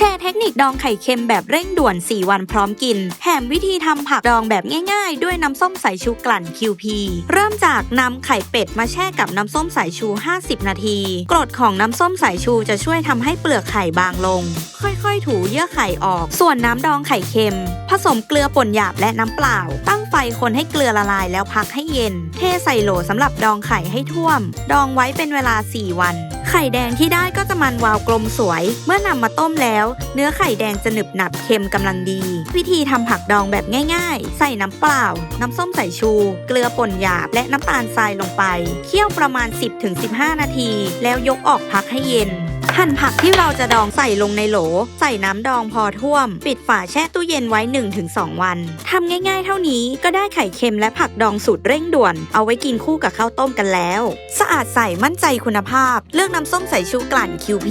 แชร์เทคนิคดองไข่เค็มแบบเร่งด่วน 4 วันพร้อมกิน แถมวิธีทำผักดองแบบง่ายๆ ด้วยน้ำส้มสายชูกลั่น QP เริ่มจากนำไข่เป็ดมาแช่กับน้ำส้มสายชู 50 นาที กรดของน้ำส้มสายชูจะช่วยทำให้เปลือกไข่บางลง ค่อยๆ ถูเยื่อไข่ออก ส่วนน้ำดองไข่เค็ม ผสมเกลือป่นหยาบและน้ำเปล่า ตั้งไฟคนให้เกลือละลายแล้วพักให้เย็น เทใส่โหลสำหรับดองไข่ให้ท่วม ดองไว้เป็นเวลา 4 วัน ไข่แดงที่ได้ก็จะมันวาวกลมสวย เมื่อนำมาต้มแล้วเนื้อไข่แดงจะหนึบหนับเค็มกำลังดี วิธีทำผักดองแบบง่ายๆ ใส่น้ำเปล่า น้ำส้มสายชู เกลือป่นหยาบ และน้ำตาลทรายลงไป เคี่ยวประมาณ 10-15 นาที แล้วยกออกพักให้เย็นหั่นผักที่เราจะดองใส่ลงในโหล ใส่น้ำดองพอท่วม ปิดฝาแช่ตู้เย็นไว้ 1-2 วันทำง่ายๆ เท่านี้ก็ได้ไข่เค็มและผักดองสูตรเร่งด่วน เอาไว้กินคู่กับข้าวต้มกันแล้ว สะอาดใสมั่นใจคุณภาพ เลือกน้ำส้มสายชูกลั่น QP